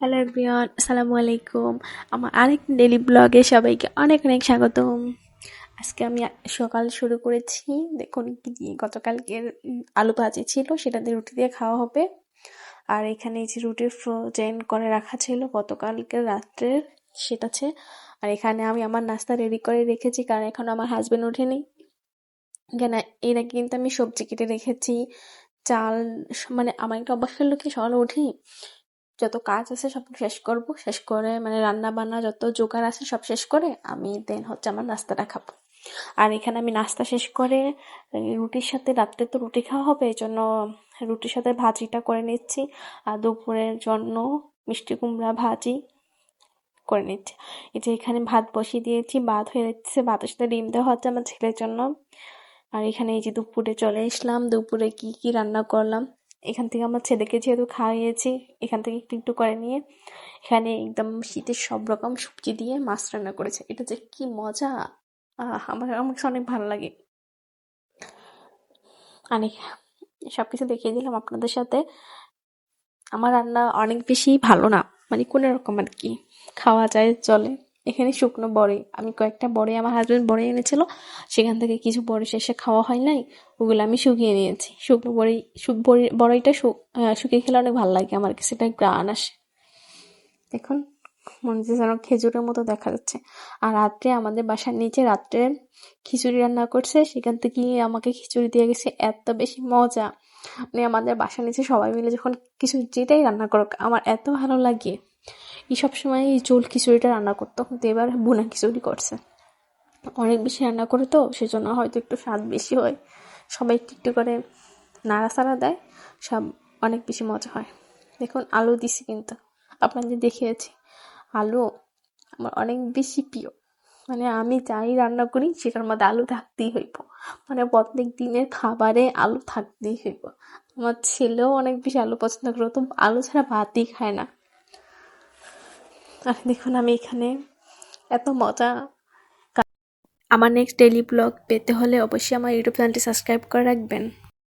Hello everyone আসসালামু আলাইকুম আমার আরেক ডেলি ব্লগে সবাইকে অনেক অনেক স্বাগতম। আজকে আমি সকাল শুরু করেছি। দেখুন কি গতকালকের আলু ভাজি ছিল, সেটা দিয়ে রুটি দিয়ে খাওয়া হবে। আর এখানে এই যে রুটি ফ্রোজেন করে রাখা ছিল গতকালকে রাত্রের সেটা আছে আর এখানে আমি আমার নাস্তা রেডি করে রেখেছি, কারণ এখন আমার হাজবেন্ড ওঠেনি। এখানে, এর আগে কিন্তু আমি সবজি কেটে রেখেছি। চাল মানে আমার একটা অভ্যাস হলো কি সকালে উঠি যত কাজ আছে সব শেষ করব। শেষ করে মানে রান্না বান্না যত জোগাড় আছে সব শেষ করে আমি দেন হচ্ছে আমার নাস্তাটা খাব। আর এখানে আমি নাস্তা শেষ করে, রুটির সাথে রাত্রে তো রুটি খাওয়া হবে, এই জন্য রুটির সাথে ভাজিটা করে নিচ্ছি। আর দুপুরের জন্য মিষ্টি কুমড়া ভাজি করে নিচ্ছি। এই যে এখানে ভাত বসিয়ে দিয়েছি, ভাত হয়ে যাচ্ছে, ভাতের সাথে ডিম দেওয়া হচ্ছে আমার ছেলের জন্য। আর এখানে এই যে দুপুরে চলে এসলাম, দুপুরে কি কি রান্না করলাম এখান থেকে আমার ছেলেকে যেহেতু খাওয়াইয়েছি এখান থেকে একটু একটু করে নিয়ে এখানে একদম শীতের সব রকম সবজি দিয়ে মাছ রান্না করেছে। এটা যে কি মজা! আমার আমার অনেক ভালো লাগে। অনেক সব কিছু দেখিয়ে দিলাম আপনাদের সাথে। আমার রান্না অনেক বেশি ভালো না মানে কোনো রকম আর কি। খাওয়া যায়, চলে। এখানে শুকনো বড়ি। আমি কয়েকটা বড়ি আমার হাজব্যান্ড বড়ি এনেছিল। সেখান থেকে কিছু বড়ি শেষে খাওয়া হয় নাই, ওগুলো আমি শুকিয়ে নিয়েছি। শুকনো বড়ি শু- বড়ি, বড়িটা শু- শুকিয়ে খেলে অনেক ভালো লাগে আমার কাছে এটা গ্রান আসে। দেখুন, মনে হচ্ছে যেন খেজুরের মতো দেখা যাচ্ছে। আর রাত্রে আমাদের বাসার নিচে রাত্রে খিচুড়ি রান্না করছে, সেখান থেকে আমাকে খিচুড়ি দিয়ে গেছে, এত বেশি মজা। মানে আমাদের বাসার নিচে সবাই মিলে যখন কিছু যেটাই রান্না করুক, আমার এত ভালো লাগে। এই সবসময় এই চুল খিচুড়িটা রান্না করতো। কিন্তু এবার বোনা খিচুড়ি করছে। অনেক বেশি রান্না করে তো, সেজন্য হয়তো একটু স্বাদ বেশি হয়। সবাই একটু একটু করে নাড়াচাড়া দেয়, সব অনেক বেশি মজা হয়। দেখুন, আলু দিছি কিন্তু। আপনাদের দেখিয়েছি, আলু আমার অনেক বেশি প্রিয়। মানে আমি যাই রান্না করি, সেটার মধ্যে আলু থাকতেই হইব। মানে প্রত্যেক দিনের খাবারে আলু থাকতেই হইব। আমার ছেলেও অনেক বেশি আলু পছন্দ করে, তো আলু ছাড়া ভাতই খায় না। আর দেখুন, আমি এখানে এত মজা আমার নেক্সট ডেলি ব্লগ পেতে হলে অবশ্যই আমার ইউটিউব চ্যানেলটি সাবস্ক্রাইব করে রাখবেন।